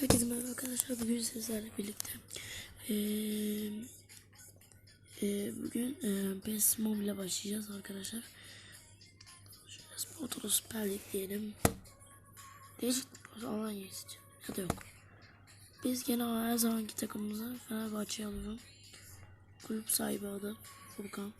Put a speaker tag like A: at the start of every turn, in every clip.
A: Herkese merhaba arkadaşlar. Bugün sizlerle birlikte eee eee, bugün eee PES Mobile başlayacağız arkadaşlar. Şöyle Spor Süper Lig diyelim. Değişik bir Alanya isteyeceğim. Ya da yok. Biz gene her zamanki takımımıza Fenerbahçe'yi alıyorum. Kulüp sahibi adı Furkan.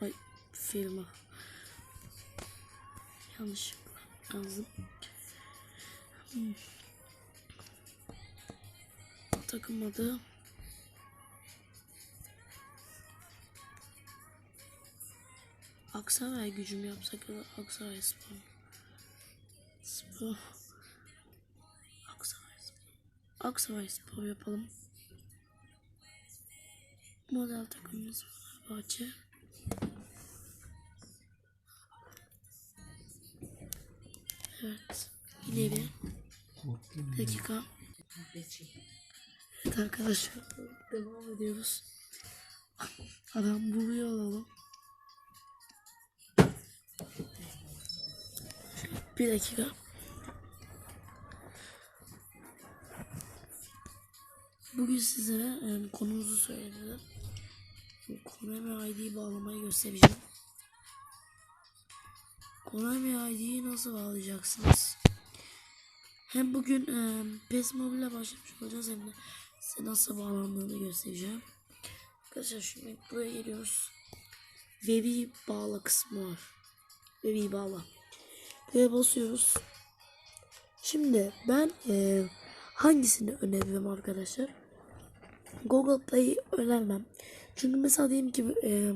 A: Ay firma. Yanlış yazdım. Hmm. Takım adı Aksaray gücüm yapsak ya da Aksaray Spor. Spor. Aksaray Spor yapalım. Model takımımız Fenerbahçe. Evet. İleri. Dakika. Evet arkadaşlar. Devam ediyoruz. Adam buluyor alalım. Bir dakika. Bugün sizlere e, konumuzu söylediler. Konami ID bağlamayı göstereceğim. Konami ID'yi nasıl bağlayacaksınız? Hem bugün e, PES Mobile'e başlamış olacağız hem de size nasıl bağlandığını göstereceğim. Arkadaşlar şimdi buraya geliyoruz. Web'i bağla kısmı var. Web'i bağla. Buraya basıyoruz. Şimdi ben e, hangisini öneririm arkadaşlar? Google Play'i önermem. Çünkü mesela diyelim ki e,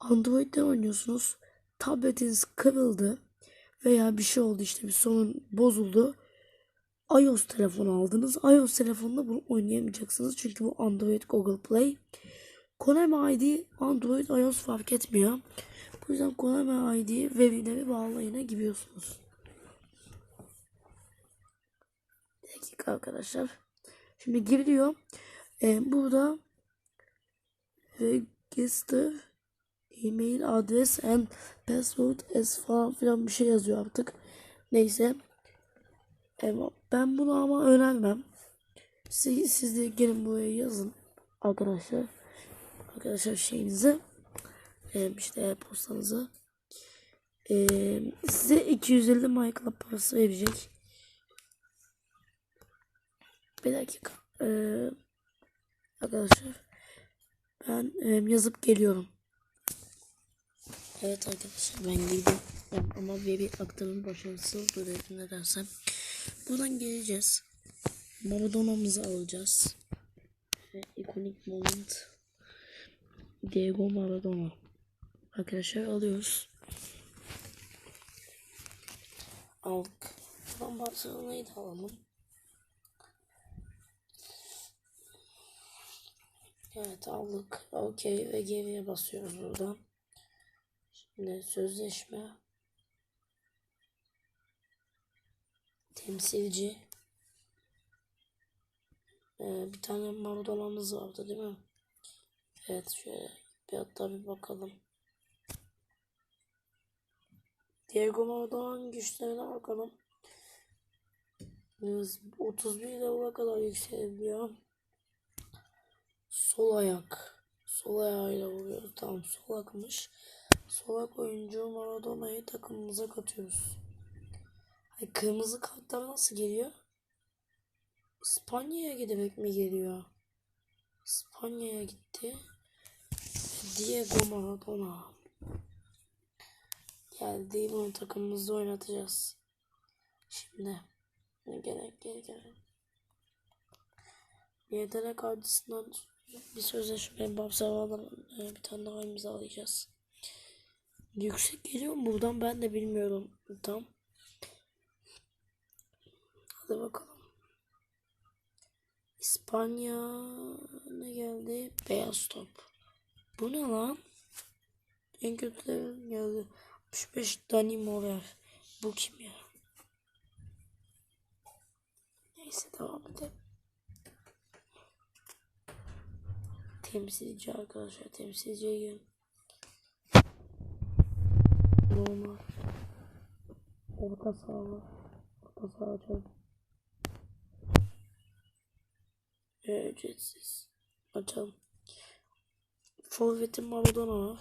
A: Android'den oynuyorsunuz. Tabletiniz kırıldı veya bir şey oldu işte bir sorun bozuldu. iOS telefonu aldınız. iOS telefonunda bunu oynayamayacaksınız. Çünkü bu Android Google Play. Konami ID Android iOS fark etmiyor. Bu yüzden Konami ID webine bir bağlayına giriyorsunuz. Bir dakika arkadaşlar. Şimdi giriyor. Ee, burada register email adres and password as falan filan bir şey yazıyor artık. Neyse. Ben bunu ama önermem. Siz, siz de gelin buraya yazın arkadaşlar. Arkadaşlar şeyinize e, işte postanıza e, size 250 Minecraft parası verecek. Bir dakika. E, arkadaşlar ben e, yazıp geliyorum. Evet arkadaşlar ben. Ben, ama veri aktarım başarısız böyle ne dersem. Buradan geleceğiz. Maradona'mızı alacağız. Ve ikonik moment. Diego Maradona. Arkadaşlar alıyoruz. Aldık. Buradan Barcelona'yı da alalım. Evet aldık. Okey ve geriye basıyoruz buradan. Şimdi sözleşme. Temsilci. Ee, bir tane Maradona'mız vardı değil mi? Evet şöyle bir hatta bir bakalım. Diego Maradona'nın güçlerine bakalım. 31 level'a kadar yükselebiliyor. Sol ayak. Sol ayağıyla vuruyor. Tamam sol akmış. Solak oyuncu Maradona'yı takımımıza katıyoruz. Ay, kırmızı kartlar nasıl geliyor? İspanya'ya giderek mi geliyor? İspanya'ya gitti. Diego Maradona. Geldi bunu takımımızda oynatacağız. Şimdi gerek geri gel. Yetenek avcısından bir sözleşme Barcelona'dan e, bir tane daha imzalayacağız. Yüksek geliyor mu buradan ben de bilmiyorum tam. Hadi bakalım. İspanya ne geldi? Beyaz top. Bu ne lan? En kötülerin geldi. 65 Dani Mover. Bu kim ya? Neyse devam edelim. Temsilci arkadaşlar. Temsilciye gelin. Normal. Orta saha orta saha açalım. Ve ücretsiz. Açalım. Forvet'in Maradona var.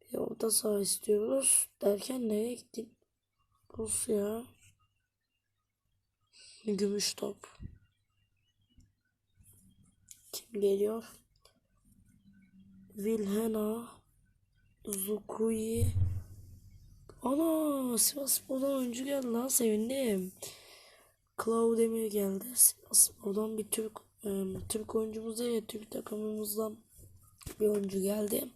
A: Bir orta saha istiyoruz. Derken nereye gittin? Rusya. Gümüş top. Kim geliyor? Vilhena. Zukuyi. Ana Sivasspor'dan oyuncu geldi lan sevindim. Claudemir geldi. Sivasspor'dan bir Türk Türk oyuncumuz değil Türk takımımızdan bir oyuncu geldi.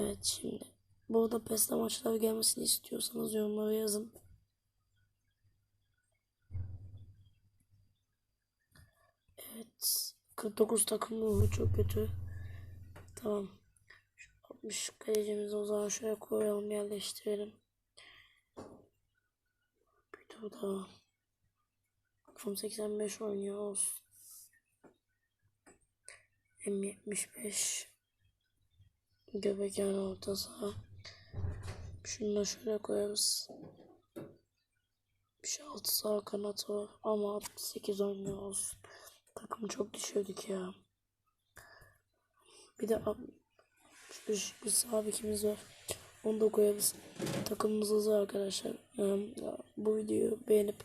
A: Evet şimdi bu arada PES'te maçlar gelmesini istiyorsanız yorumlara yazın. Evet 49 takımlı oldu çok kötü. Tamam. Şu 60 kalecimizi o zaman şöyle koyalım yerleştirelim. Bir tur daha. From 85 oynuyor olsun. M75 Göbek yani orta saha. Şunu da şöyle koyarız. Bir şey altı sağ kanat var ama 68 oynuyor olsun. Takım çok düşürdük ya. Bir de bir, bir sağ var. Onu da koyarız. Takımımız hazır arkadaşlar. Bu videoyu beğenip